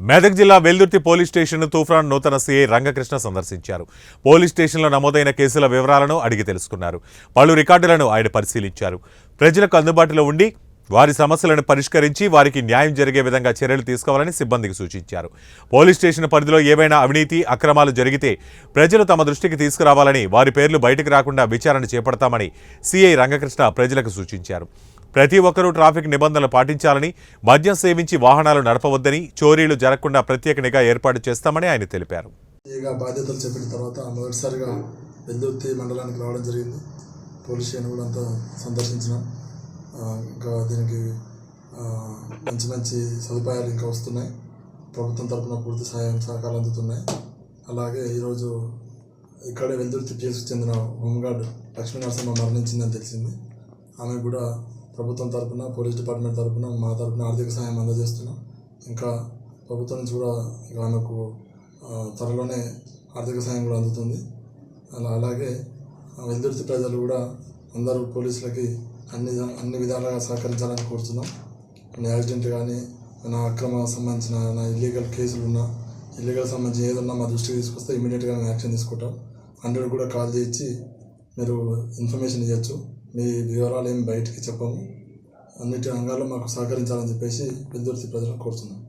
మెదక్ జిల్లా Veldurthi police station Toofan నూతన CI Rangakrishna సందర్శించారు. పోలీస్ స్టేషన్లో నమోదైన కేసుల వివరాలను అడిగి తెలుసుకున్నారు. పలు రికార్డులను ఆయన పరిశీలించారు. ప్రజలకు అందుబాటులో ఉండి వారి సమస్యలను పరిష్కరించి వారికి న్యాయం జరిగే విధంగా చర్యలు తీసుకోవాలని సిబ్బందికి సూచించారు. పోలీస్ స్టేషన్ పరిధిలో ఏవైనా అవినీతి అక్రమాలు జరిగితే ప్రజలు తమ దృష్టికి తీసుకురావాలని వారి పేర్లు బయటకు రాకుండా విచారణ చేపడతామని సీఐ రంగకృష్ణ ప్రజలకు సూచించారు. ప్రతి ఒక్కరూ ట్రాఫిక్ నిబంధనలు పాటించాలని మద్యం సేవించి వాహనాలు నడపవద్దని చోరీలు జరగకుండా ప్రత్యేక నిఘా ఏర్పాటు చేస్తామని ఆయన తెలిపారు. బాధ్యతలు చెప్పిన తర్వాత మొదటిసారిగా వెల్దుర్తి మండలానికి రావడం జరిగింది. పోలీస్ స్టేషన్ కూడా అంతా సందర్శించిన ఇంకా దీనికి మంచి మంచి సదుపాయాలు ఇంకా వస్తున్నాయి. ప్రభుత్వం తరఫున పూర్తి సహాయం సహకారాలు అందుతున్నాయి. అలాగే ఈరోజు ఇక్కడే వెల్దుర్తి పిఎస్కి చెందిన హోంగార్డ్ లక్ష్మీనరసింహ మరణించిందని తెలిసింది. ఆమె కూడా ప్రభుత్వం తరపున పోలీస్ డిపార్ట్మెంట్ తరపున మా తరపున ఆర్థిక సహాయం అందజేస్తున్నాం. ఇంకా ప్రభుత్వం నుంచి కూడా ఆమెకు త్వరలోనే ఆర్థిక సహాయం కూడా అందుతుంది. అలా అలాగే వెల్దుర్తి ప్రజలు కూడా అందరూ పోలీసులకి అన్ని అన్ని విధాలుగా సహకరించాలని కోరుతున్నాం. నా యాక్సిడెంట్ కానీ నా అక్రమ సంబంధించిన నా ఇల్లీగల్ కేసులు ఉన్నా ఇల్లీగల్ సంబంధించి ఏదన్నా మా దృష్టికి తీసుకొస్తే ఇమీడియట్గా మేము యాక్షన్ తీసుకుంటాం. హండ్రెడ్ కూడా కాల్ చేయించి మీరు ఇన్ఫర్మేషన్ ఇవ్వచ్చు మీ వివరాలు ఏమి బయటికి చెప్పము అన్నిటి రంగాల్లో మాకు సహకరించాలని చెప్పేసి వెల్దుర్తి ప్రజలను కోరుతున్నాం.